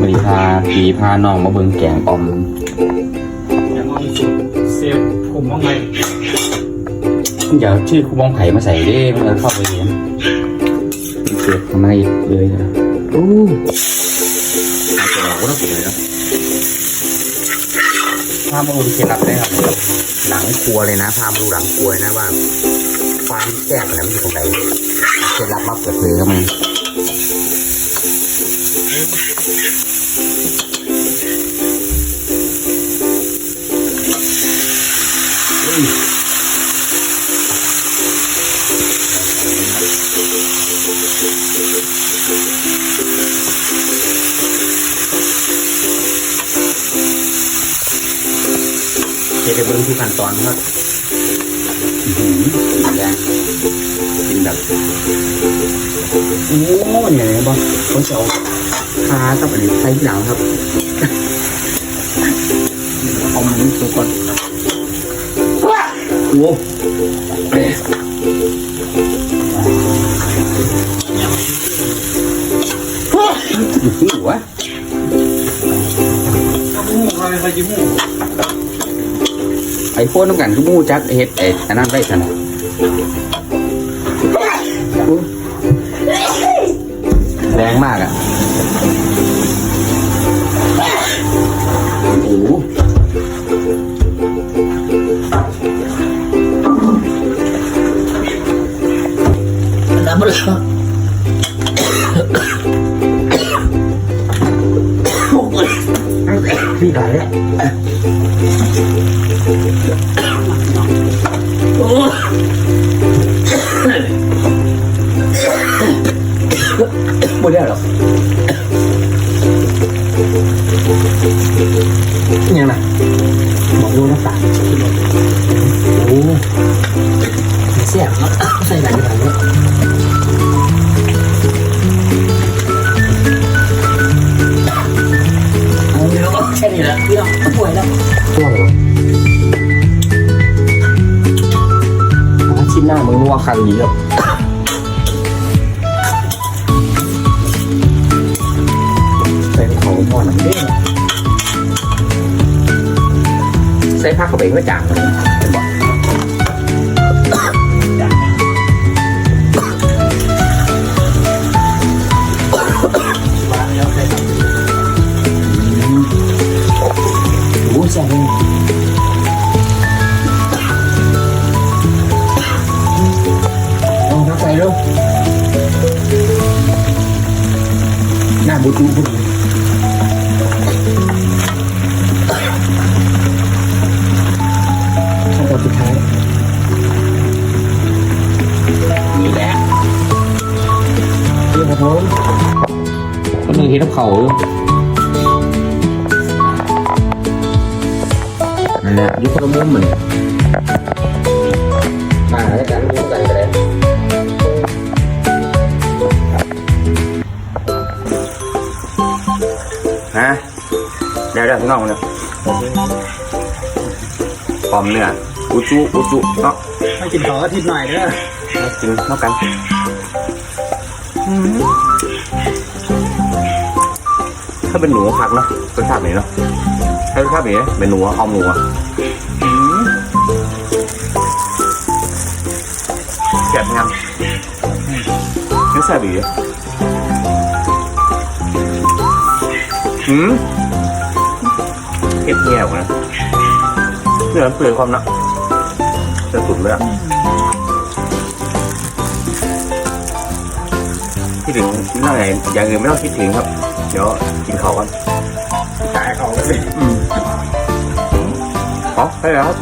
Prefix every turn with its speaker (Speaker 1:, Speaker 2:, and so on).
Speaker 1: บริพาปีพาน้องมาเบิ่งแกงออม
Speaker 2: อย่างมองสุดเซฟผมมองไป
Speaker 1: อย่าเอาชื่อคุมองไผ่มาใส่เด้มันจะเข้าไปเรียนเสียทำไมเลยนะโอ้เอาตัวเราก็ต้องสวยนะพามาดูเคล็ดลับได้ครับ หลังครัวเลยนะพามาดูหลังครัวเลยนะว่าความแซ่บอะไรมันอยู่ตรงไหน เคล็ดลับมาเปิดเผยครับมันเดี๋ยวจะเบิ้งทุกขั้นตอนครับอือหือแดง แบบโอ้เนี่ยนะบอสเขาจะเอาคากับอันนี้ใส่หลังครับเอามันตัวก่อนโอ้หิววะ
Speaker 2: มูกอะไรไปจิ้มูก
Speaker 1: ไอ้น้องการคือหมูจักเฮ็ดไอ้อันนั้นได้สนะ แรงมากอะโอ้โห
Speaker 3: น้ำมันละพี่ได้แล้ว ไม่ได้หรอกยังไงบอกดูน้ำตาลโอ้เสียบเนาะใส่ไหนกันบ้างเนี่ยเอาเดี๋ยวแค่นี้แหละพี่น้องป่วยแล้ว
Speaker 1: ช่วงชิ้นหน้ามึงว่าคันนี้แล้ว ใส่ผ้าเข้าไปก็จางเลยเห็นบอก
Speaker 2: มาแล้ว
Speaker 3: เห็นน้ำ
Speaker 1: เขาอยู่นั่นแหละอยุคละมุมเหมือนมาแล้วกันมุมกันก็ได้ฮะเดี๋ยวเดี๋ยวพี่น้องเนี่ยหอมเนื้ออุจุอุจุเนาะำ
Speaker 2: ให้กินต่ออาทิตย์หน่อยเด้อ
Speaker 1: มากินเท่ากันถ้า เป็นหนูผักเนาะรสชาติไหนเนาะถ้ารสชาติไหนเป็นหนูอะเอาหนูอะอืมแซ่บงามนี่แซ่บอีกอืมเก็บเงียบนะเนื้อนเปลือยความนะจะสุดเลยอะคิดถึงเรื่องไหนอย่างอื่นไม่ต้องคิดถึงครับ เดี๋ยวกินข้าวกัน
Speaker 2: จ่ายเขาไปเลย
Speaker 1: อ๋อใช่แล้วครับ